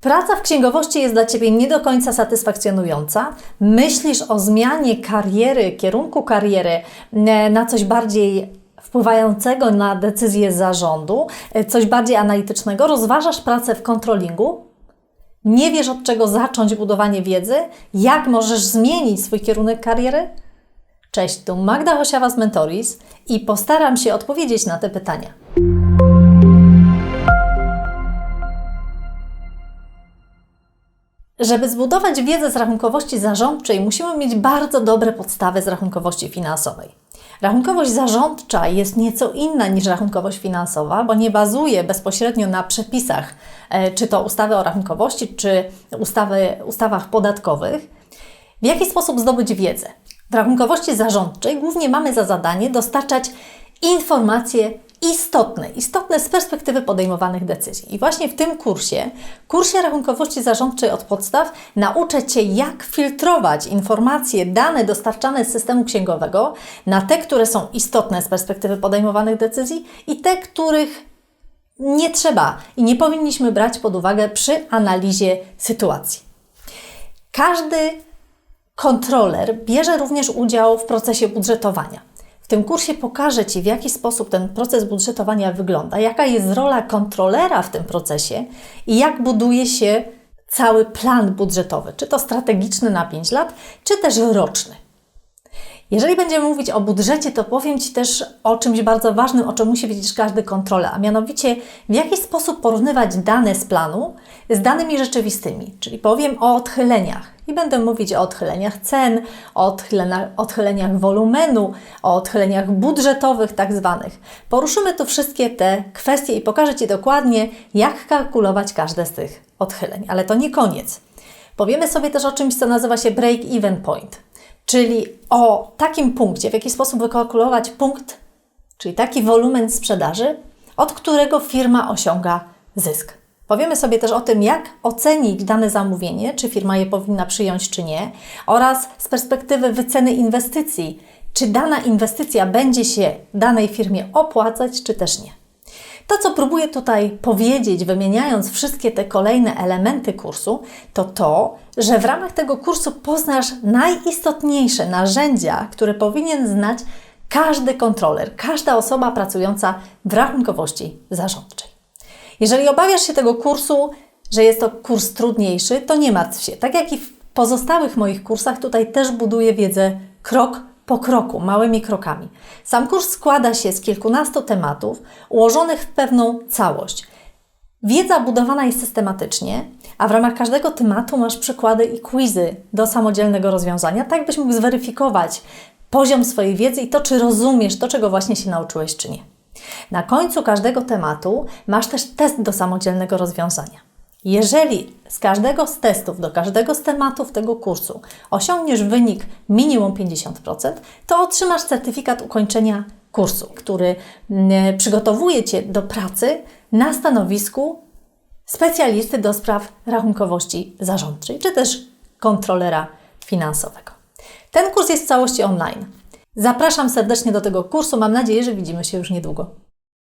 Praca w księgowości jest dla Ciebie nie do końca satysfakcjonująca. Myślisz o zmianie kariery, kierunku kariery e, na coś bardziej wpływającego na decyzje zarządu, e, coś bardziej analitycznego. Rozważasz pracę w kontrolingu. Nie wiesz od czego zacząć budowanie wiedzy, jak możesz zmienić swój kierunek kariery? Cześć, tu Magda Hosiawa z Mentoris i postaram się odpowiedzieć na te pytania. Żeby zbudować wiedzę z rachunkowości zarządczej, musimy mieć bardzo dobre podstawy z rachunkowości finansowej. Rachunkowość zarządcza jest nieco inna niż rachunkowość finansowa, bo nie bazuje bezpośrednio na przepisach, e, czy to ustawy o rachunkowości, czy ustawy, ustawach podatkowych. W jaki sposób zdobyć wiedzę? W rachunkowości zarządczej głównie mamy za zadanie dostarczać informacje istotne, istotne z perspektywy podejmowanych decyzji. I właśnie w tym kursie, kursie rachunkowości zarządczej od podstaw, nauczę Cię, jak filtrować informacje, dane dostarczane z systemu księgowego na te, które są istotne z perspektywy podejmowanych decyzji i te, których nie trzeba i nie powinniśmy brać pod uwagę przy analizie sytuacji. Każdy kontroler bierze również udział w procesie budżetowania. Tym kursie pokażę Ci, w jaki sposób ten proces budżetowania wygląda, jaka jest rola kontrolera w tym procesie i jak buduje się cały plan budżetowy, czy to strategiczny na 5 lat, czy też roczny. Jeżeli będziemy mówić o budżecie, to powiem Ci też o czymś bardzo ważnym, o czym musi wiedzieć każdy kontroler, a mianowicie w jaki sposób porównywać dane z planu z danymi rzeczywistymi, czyli powiem o odchyleniach i będę mówić o odchyleniach cen, o odchyleniach, odchyleniach wolumenu, o odchyleniach budżetowych tak zwanych. Poruszymy tu wszystkie te kwestie i pokażę Ci dokładnie, jak kalkulować każde z tych odchyleń, ale to nie koniec. Powiemy sobie też o czymś, co nazywa się break-even point czyli o takim punkcie, w jaki sposób wykalkulować punkt, czyli taki wolumen sprzedaży, od którego firma osiąga zysk. Powiemy sobie też o tym, jak ocenić dane zamówienie, czy firma je powinna przyjąć, czy nie, oraz z perspektywy wyceny inwestycji, czy dana inwestycja będzie się danej firmie opłacać, czy też nie. To, co próbuję tutaj powiedzieć, wymieniając wszystkie te kolejne elementy kursu, to to, że w ramach tego kursu poznasz najistotniejsze narzędzia, które powinien znać każdy kontroler, każda osoba pracująca w rachunkowości zarządczej. Jeżeli obawiasz się tego kursu, że jest to kurs trudniejszy, to nie martw się. Tak jak i w pozostałych moich kursach, tutaj też buduję wiedzę krok po kroku, małymi krokami. Sam kurs składa się z kilkunastu tematów ułożonych w pewną całość. Wiedza budowana jest systematycznie, a w ramach każdego tematu masz przykłady i quizy do samodzielnego rozwiązania, tak byś mógł zweryfikować poziom swojej wiedzy i to, czy rozumiesz to, czego właśnie się nauczyłeś, czy nie. Na końcu każdego tematu masz też test do samodzielnego rozwiązania. Jeżeli z każdego z testów, do każdego z tematów tego kursu osiągniesz wynik minimum 50%, to otrzymasz certyfikat ukończenia kursu, który mm, przygotowuje Cię do pracy na stanowisku specjalisty do spraw rachunkowości zarządczej, czy też kontrolera finansowego. Ten kurs jest w całości online. Zapraszam serdecznie do tego kursu. Mam nadzieję, że widzimy się już niedługo.